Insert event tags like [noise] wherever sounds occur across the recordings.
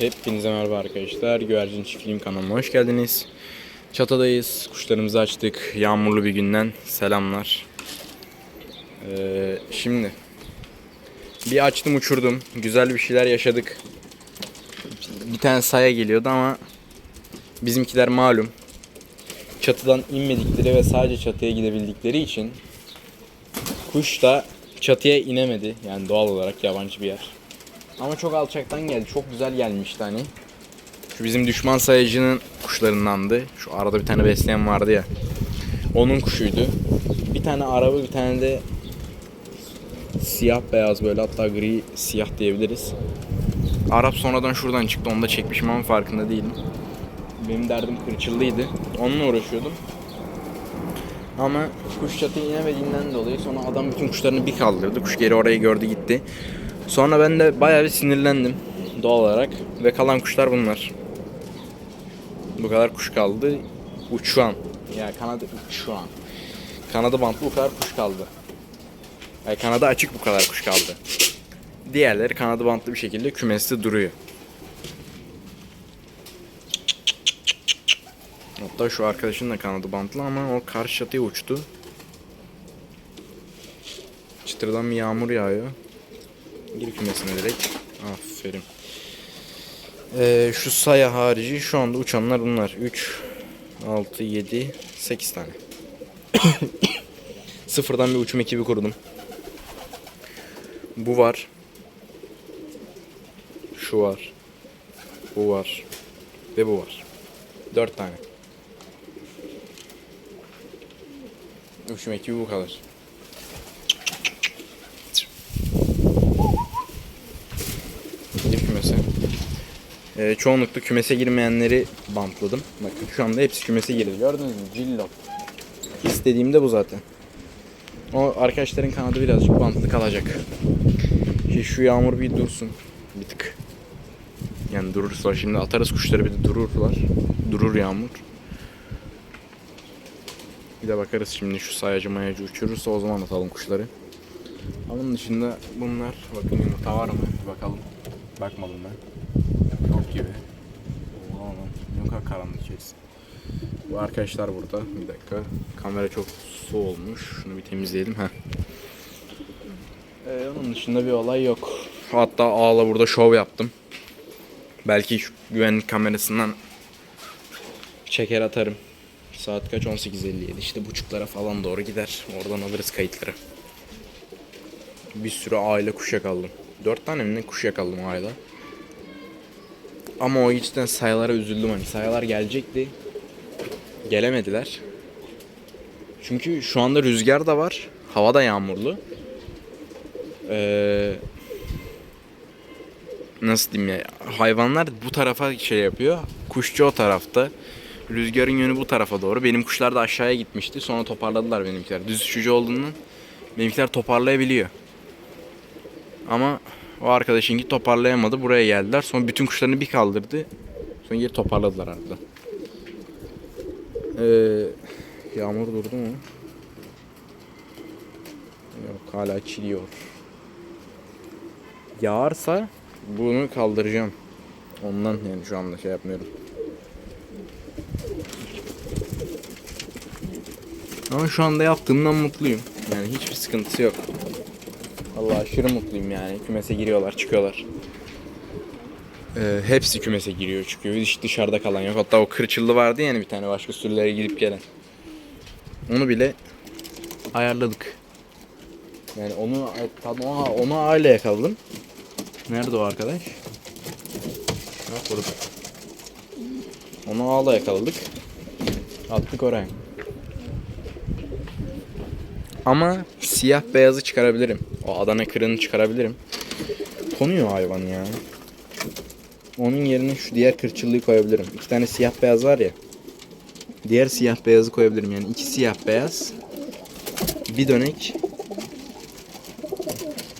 Hepinize merhaba arkadaşlar. Güvercin Çiftliğim kanalıma hoş geldiniz. Çatıdayız. Kuşlarımızı açtık. Yağmurlu bir günden selamlar. Ee, şimdi bir açtım uçurdum. Güzel bir şeyler yaşadık. Bir tane saya geliyordu ama bizimkiler malum çatıdan inmedikleri ve sadece çatıya gidebildikleri için kuş da çatıya inemedi. Yani doğal olarak yabancı bir yer. Ama çok alçaktan geldi. Çok güzel gelmişti hani. Şu bizim düşman sayıcının kuşlarındandı. Şu arada bir tane besleyen vardı ya. Onun kuşuydu. Bir tane araba bir tane de siyah beyaz böyle hatta gri siyah diyebiliriz. Arap sonradan şuradan çıktı. Onu da çekmişim ama farkında değilim. Benim derdim kırçıllıydı. Onunla uğraşıyordum. Ama kuş çatıya inemediğinden dolayı sonra adam bütün kuşlarını bir kaldırdı. Kuş geri orayı gördü gitti. Sonra ben de bayağı bir sinirlendim doğal olarak ve kalan kuşlar bunlar. Bu kadar kuş kaldı. Uçuan. Ya kanadı uçuan. Kanadı bantlı bu kadar kuş kaldı. Yani kanadı açık bu kadar kuş kaldı. Diğerleri kanadı bantlı bir şekilde kümeste duruyor. Hatta şu arkadaşın da kanadı bantlı ama o karşı çatıya uçtu. Çıtırdan bir yağmur yağıyor. Gir kümesine direkt. Aferin. Ee, şu saya harici şu anda uçanlar bunlar. 3, 6, 7, 8 tane. [coughs] Sıfırdan bir uçum ekibi kurdum. Bu var. Şu var. Bu var. Ve bu var. 4 tane. Uçum ekibi bu kadar. Gir kümese. Ee, çoğunlukla kümese girmeyenleri bantladım. Bakın şu anda hepsi kümese girdi. Gördünüz mü? Cillop. İstediğim de bu zaten. O arkadaşların kanadı birazcık bantlı kalacak. Şimdi şu yağmur bir dursun. Bir tık. Yani durursa şimdi atarız kuşları bir de dururlar. Durur yağmur. Bir de bakarız şimdi şu sayacı mayacı uçurursa o zaman atalım kuşları. Onun dışında bunlar bakın yumurta var mı? Bakalım. Bakmadım ben. Yok gibi. Lan. Yok ha karanlık içerisi. Bu arkadaşlar burada. Bir dakika. Kamera çok su olmuş. Şunu bir temizleyelim. Heh. Ee, onun dışında bir olay yok. Hatta ağla burada şov yaptım. Belki şu güvenlik kamerasından çeker atarım. Saat kaç? 18.57. İşte buçuklara falan doğru gider. Oradan alırız kayıtları. Bir sürü aile kuş yakaladım. Dört tane mi ne kuş yakaladım aile. Ama o içten sayılara üzüldüm hani. Sayılar gelecekti. Gelemediler. Çünkü şu anda rüzgar da var. Hava da yağmurlu. Ee, nasıl diyeyim ya? Hayvanlar bu tarafa şey yapıyor. Kuşçu o tarafta. Rüzgarın yönü bu tarafa doğru. Benim kuşlar da aşağıya gitmişti. Sonra toparladılar benimkiler. Düz uçucu olduğundan benimkiler toparlayabiliyor. Ama o arkadaşınki toparlayamadı. Buraya geldiler. Sonra bütün kuşlarını bir kaldırdı. Sonra geri toparladılar arada. Ee, yağmur durdu mu? Yok hala çiliyor. Yağarsa bunu kaldıracağım. Ondan yani şu anda şey yapmıyorum. Ama şu anda yaptığımdan mutluyum. Yani hiçbir sıkıntısı yok. Allah aşırı mutluyum yani. Kümese giriyorlar, çıkıyorlar. Ee, hepsi kümese giriyor, çıkıyor. Hiç dışarıda kalan yok. Hatta o kırçıllı vardı yani bir tane başka sürülere gidip gelen. Onu bile ayarladık. Yani onu onu, onu aile yakaladım. Nerede o arkadaş? Bak burada. Onu ağla yakaladık. Attık oraya. Ama siyah beyazı çıkarabilirim. O Adana kırığını çıkarabilirim. Konuyor hayvan ya. Onun yerine şu diğer kırçıllıyı koyabilirim. İki tane siyah beyaz var ya. Diğer siyah beyazı koyabilirim. Yani iki siyah beyaz. Bir dönek.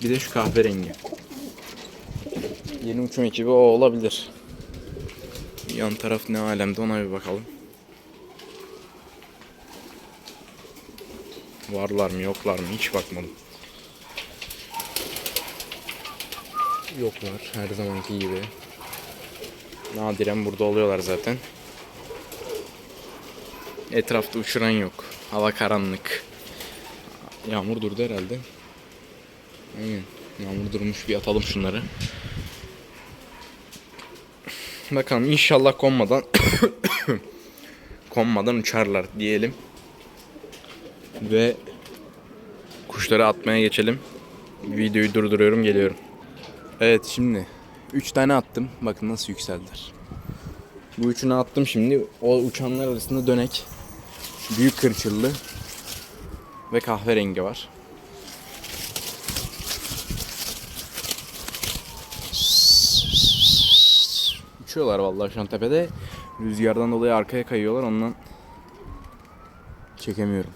Bir de şu kahverengi. Yeni uçum ekibi o olabilir. Yan taraf ne alemde ona bir bakalım. Varlar mı yoklar mı hiç bakmadım. Yoklar her zamanki gibi. Nadiren burada oluyorlar zaten. Etrafta uçuran yok. Hava karanlık. Yağmur durdu herhalde. Aynen. Yağmur durmuş bir atalım şunları. Bakalım inşallah konmadan [coughs] konmadan uçarlar diyelim. Ve kuşları atmaya geçelim. Videoyu durduruyorum geliyorum. Evet şimdi 3 tane attım. Bakın nasıl yükseldiler. Bu üçünü attım şimdi. O uçanlar arasında dönek. Büyük kırçıllı ve kahverengi var. Uçuyorlar vallahi şu an tepede. Rüzgardan dolayı arkaya kayıyorlar ondan çekemiyorum.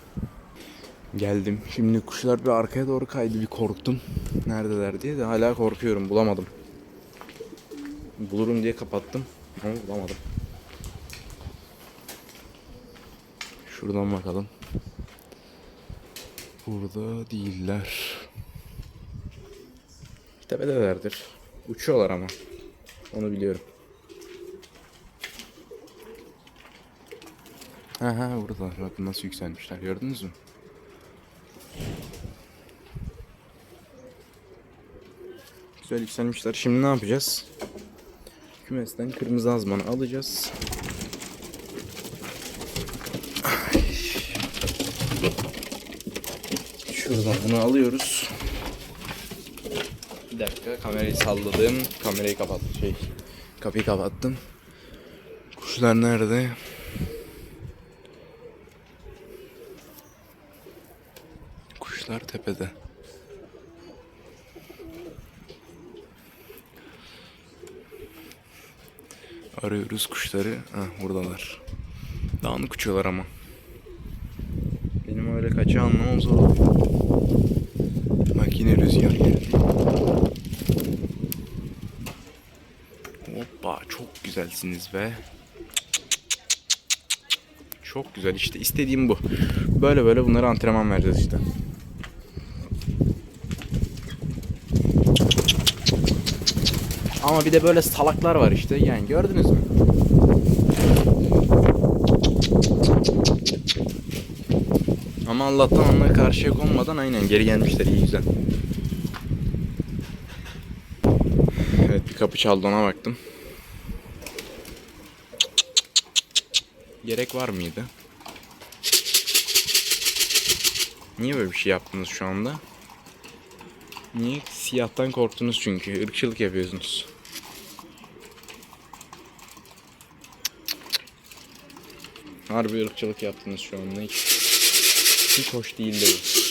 Geldim. Şimdi kuşlar bir arkaya doğru kaydı. Bir korktum. Neredeler diye de hala korkuyorum. Bulamadım. Bulurum diye kapattım. Ama bulamadım. Şuradan bakalım. Burada değiller. Tepedelerdir. Uçuyorlar ama. Onu biliyorum. Ha ha buradalar. Bakın nasıl yükselmişler. Gördünüz mü? Güzel yükselmişler. Şimdi ne yapacağız? Kümesten kırmızı azmanı alacağız. Şuradan bunu alıyoruz. Bir dakika kamerayı salladım. Kamerayı kapat şey kapıyı kapattım. Kuşlar nerede? Kuşlar tepede. Arıyoruz kuşları. Hah buradalar. Dağınık uçuyorlar ama. Benim öyle kaça anlamam zor. Bak yine rüzgar geldi. Hoppa çok güzelsiniz be. Çok güzel işte istediğim bu. Böyle böyle bunlara antrenman vereceğiz işte. Ama bir de böyle salaklar var işte. Yani gördünüz mü? Ama Allah'tan onlara karşıya konmadan aynen geri gelmişler iyi güzel. Evet bir kapı çaldı ona baktım. Gerek var mıydı? Niye böyle bir şey yaptınız şu anda? Niye? Siyahtan korktunuz çünkü. Irkçılık yapıyorsunuz. Harbi ırkçılık yaptınız şu anda. Hiç, hiç hoş değildi bu.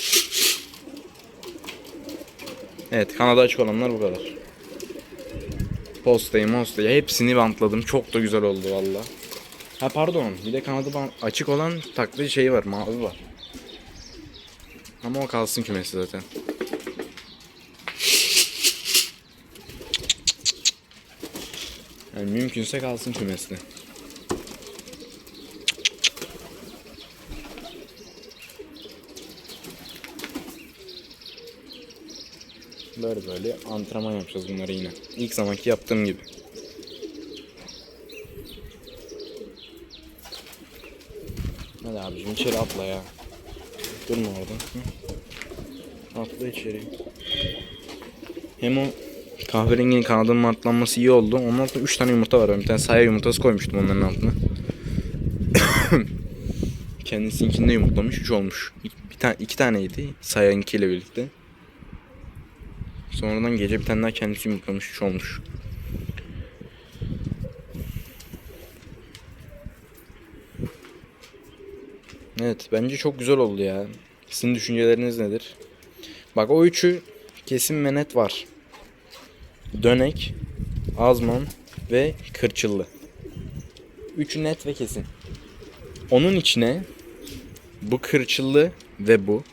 Evet kanada açık olanlar bu kadar. Postayı mostayı hepsini bantladım. Çok da güzel oldu valla. Ha pardon bir de kanadı bant- açık olan taklı şey var mavi var. Ama o kalsın kümesi zaten. Yani mümkünse kalsın kümesinde. Böyle böyle antrenman yapacağız bunları yine. İlk zamanki yaptığım gibi. Hadi abicim içeri atla ya. Durma orada. Atla içeri. Hem o kahverenginin kanadının martlanması iyi oldu. Onun altında 3 tane yumurta var. Bir tane saya yumurtası koymuştum onların altına. [coughs] Kendisinkinde yumurtlamış 3 olmuş. Bir tane iki taneydi sayankiyle birlikte. Sonradan gece bir tane daha kendisi yumurtlamış 3 olmuş. Evet bence çok güzel oldu ya. Sizin düşünceleriniz nedir? Bak o üçü kesin ve net var. Dönek, azman ve kırçıllı. Üçü net ve kesin. Onun içine bu kırçıllı ve bu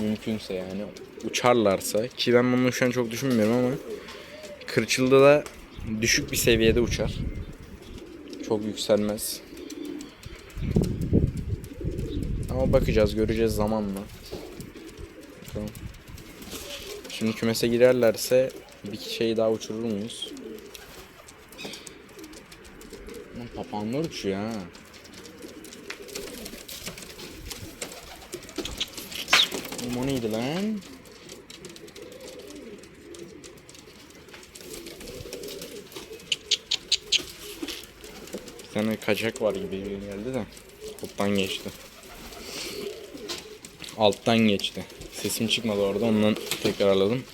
mümkünse yani uçarlarsa ki ben bunu şu an çok düşünmüyorum ama kırçıllı da düşük bir seviyede uçar. Çok yükselmez. Ama bakacağız, göreceğiz zamanla. Bakalım. Şimdi kümese girerlerse bir şey daha uçurur muyuz? Papağanlar uçuyor ha. Oğlum o neydi lan? Bir tane kaçak var gibi geldi de alttan geçti. Alttan geçti. Sesim çıkmadı orada ondan tekrarladım.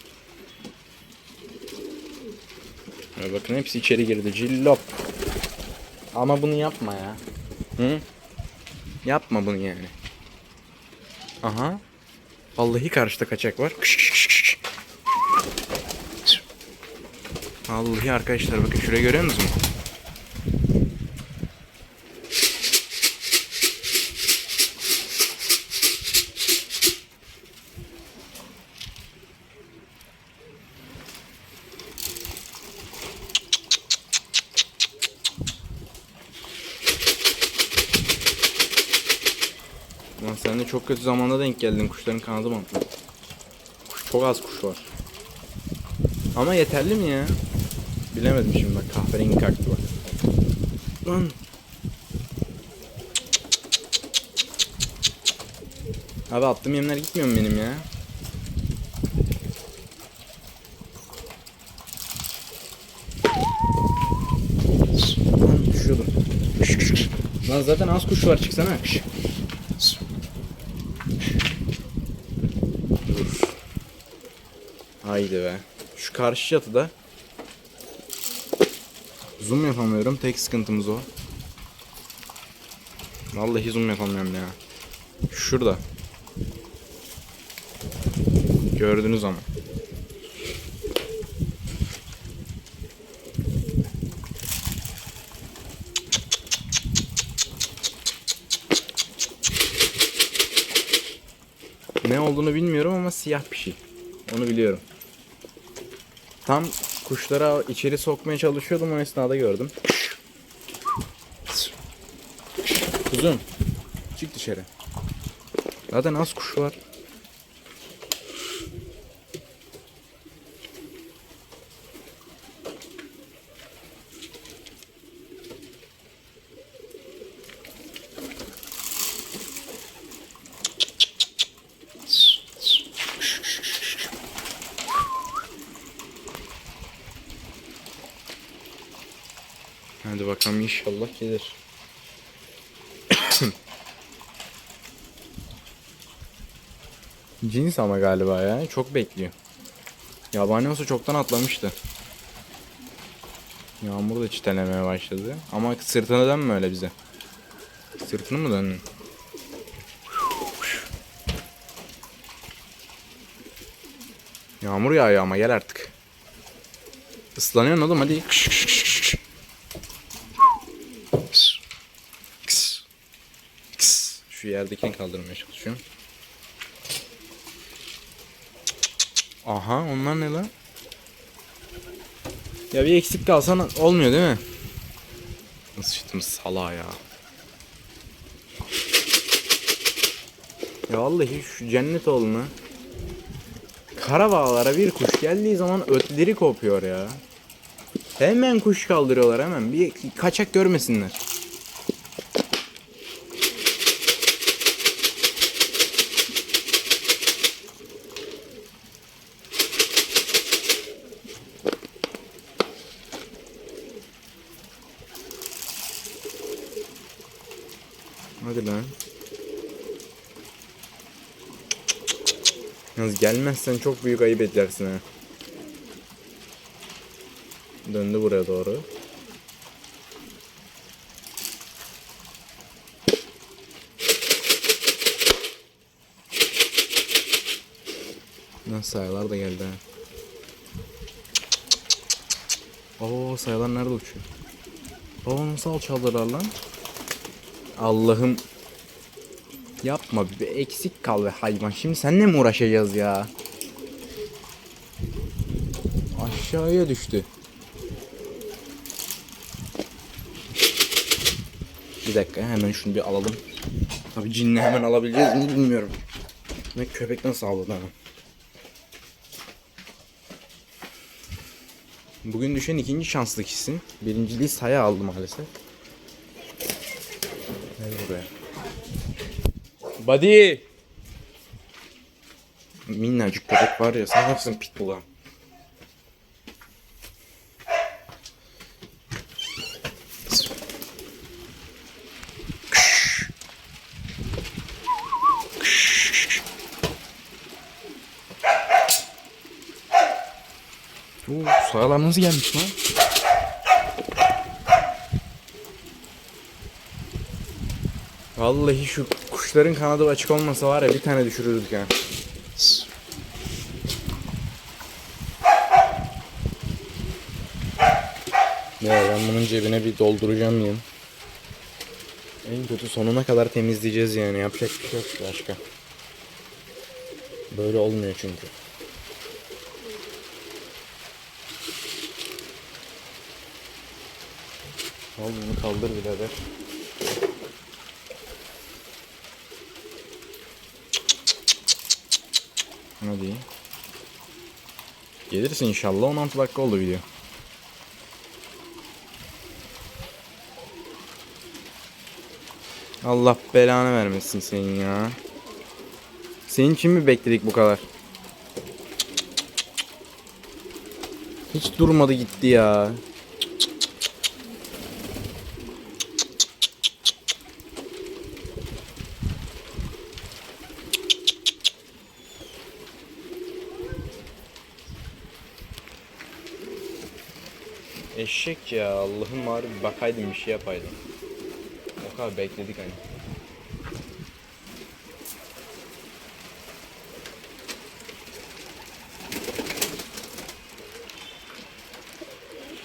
Ya bakın hepsi içeri girdi. Cillop. Ama bunu yapma ya. Hı? Yapma bunu yani. Aha. Vallahi karşıda kaçak var. Vallahi arkadaşlar bakın şurayı görüyor musunuz? Sen de çok kötü zamanda denk geldin. Kuşların kanadı bantlı. Kuş, çok az kuş var. Ama yeterli mi ya? Bilemedim şimdi bak kahverengi kalktı bak. Lan. Abi attığım yemler gitmiyor mu benim ya? Lan düşüyordum. Lan zaten az kuş var çıksana. Kış. Haydi be. Şu karşı çatıda zoom yapamıyorum. Tek sıkıntımız o. Vallahi zoom yapamıyorum ya. Şurada. Gördünüz ama. Ne olduğunu bilmiyorum ama siyah bir şey. Onu biliyorum. Tam kuşlara içeri sokmaya çalışıyordum o esnada gördüm. Kuzum çık dışarı. Zaten az kuş var. Hadi bakalım inşallah gelir. [coughs] Cins ama galiba ya. Çok bekliyor. Yabani olsa çoktan atlamıştı. Yağmur da çitelemeye başladı. Ama sırtını dönme öyle bize. Sırtını mı döndün? Yağmur yağıyor ama gel artık. Islanıyorsun oğlum hadi. Kış, kış, kış, kış. Kıs. Kıs. Kıs. Şu yerdekini kaldırmaya çalışıyorum. Aha onlar ne lan? Ya bir eksik kalsan olmuyor değil mi? Sıçtım sala ya. Ya vallahi şu cennet oğluna Karabağlara bir kuş geldiği zaman ötleri kopuyor ya. Hemen kuş kaldırıyorlar hemen. Bir kaçak görmesinler. Hadi lan. Yalnız gelmezsen çok büyük ayıp edersin ha. Döndü buraya doğru. Lan sayılar da geldi ha. Oo sayılar nerede uçuyor? Oo nasıl alçaldılar lan? Allah'ım Yapma bir eksik kal be hayvan. Şimdi seninle mi uğraşacağız ya? Aşağıya düştü. Bir dakika hemen şunu bir alalım. Tabii cinni hemen alabileceğiz mi bilmiyorum. Ne köpek nasıl avladı ama. Bugün düşen ikinci şanslı kişisin. Birinciliği saya aldı maalesef. Buddy! Minnacık köpek var ya sanarsın pitbull'a. Oo, sağlar nasıl gelmiş lan? Vallahi şu kuşların kanadı açık olmasa var ya bir tane düşürürdük ha. Ya ben bunun cebine bir dolduracağım yine. En kötü sonuna kadar temizleyeceğiz yani yapacak bir şey yok başka. Böyle olmuyor çünkü. Al bunu kaldır birader. Hadi. Gelirsin inşallah 16 dakika oldu video. Allah belanı vermesin senin ya. Senin için mi bekledik bu kadar? Hiç durmadı gitti ya. Ya Allah'ım var bakaydım bir şey yapaydım. O kadar bekledik hani.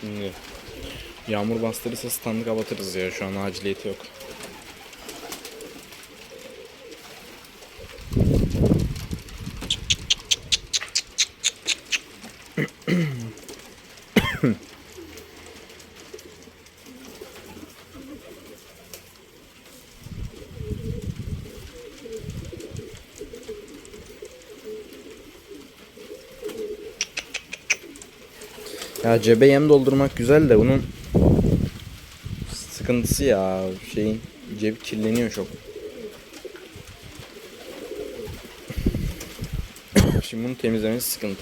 Şimdi yağmur bastırırsa standı kapatırız ya şu an aciliyeti yok. Ya cebe yem doldurmak güzel de bunun sıkıntısı ya şeyin cep kirleniyor çok. [coughs] Şimdi bunu temizlemesi sıkıntı.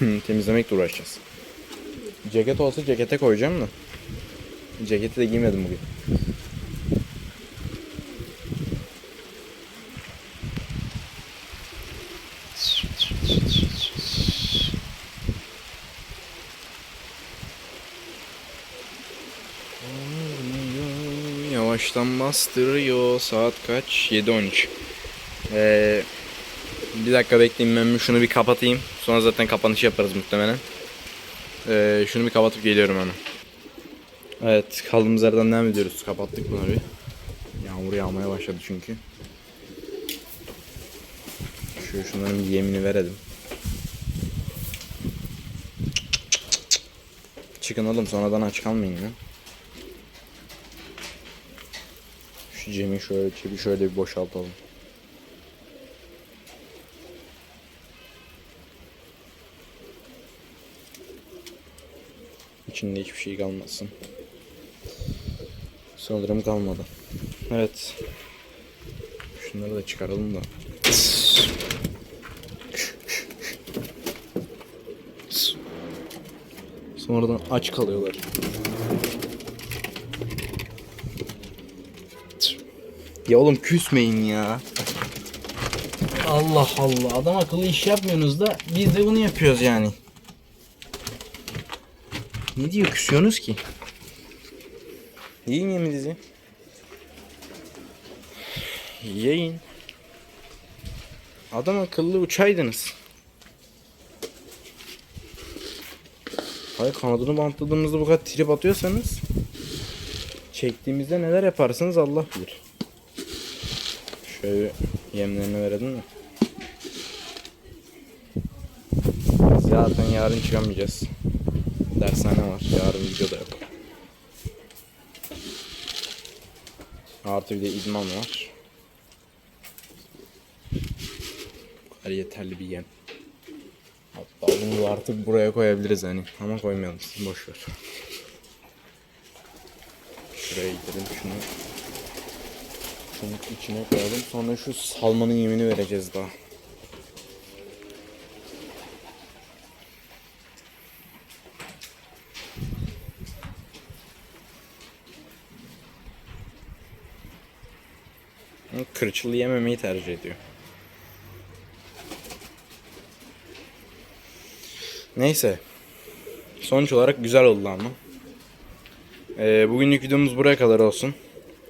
[coughs] Temizlemekle uğraşacağız. Ceket olsa cekete koyacağım da. Ceketi de giymedim bugün. Bastırıyor. Saat kaç? 7.13. Ee, bir dakika bekleyin ben şunu bir kapatayım. Sonra zaten kapanış yaparız muhtemelen. Ee, şunu bir kapatıp geliyorum hemen. Evet kaldığımız yerden devam ediyoruz. Kapattık bunları bir. Yağmur yağmaya başladı çünkü. Şu şunların bir yemini verelim. Çıkın oğlum sonradan aç kalmayın ya. Şu cemi şöyle cebi şöyle bir boşaltalım. İçinde hiçbir şey kalmasın. Sanırım kalmadı. Evet. Şunları da çıkaralım da. Sonradan aç kalıyorlar. Ya oğlum küsmeyin ya. Allah Allah. Adam akıllı iş yapmıyorsunuz da biz de bunu yapıyoruz yani. Ne diyor küsüyorsunuz ki? Yiyin yeminizi. Yiyin. Adam akıllı uçaydınız. Hayır kanadını bantladığımızda bu kadar trip atıyorsanız çektiğimizde neler yaparsınız Allah bilir. Şöyle yemlerini verelim mi? Zaten yarın çıkamayacağız. Dershane var. Yarın video da yok. Artı bir de idman var. Bu kadar yeterli bir yem. Hatta bunu artık buraya koyabiliriz hani. Ama koymayalım. Boş ver. Şuraya gidelim şunu. Şunu içine koyalım. Sonra şu salmanın yemini vereceğiz daha. Kırçılı yememeyi tercih ediyor. Neyse. Sonuç olarak güzel oldu ama. Ee, bugünlük videomuz buraya kadar olsun.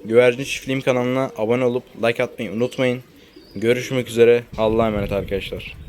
Güvercin Çiftliğim kanalına abone olup like atmayı unutmayın. Görüşmek üzere. Allah'a emanet arkadaşlar.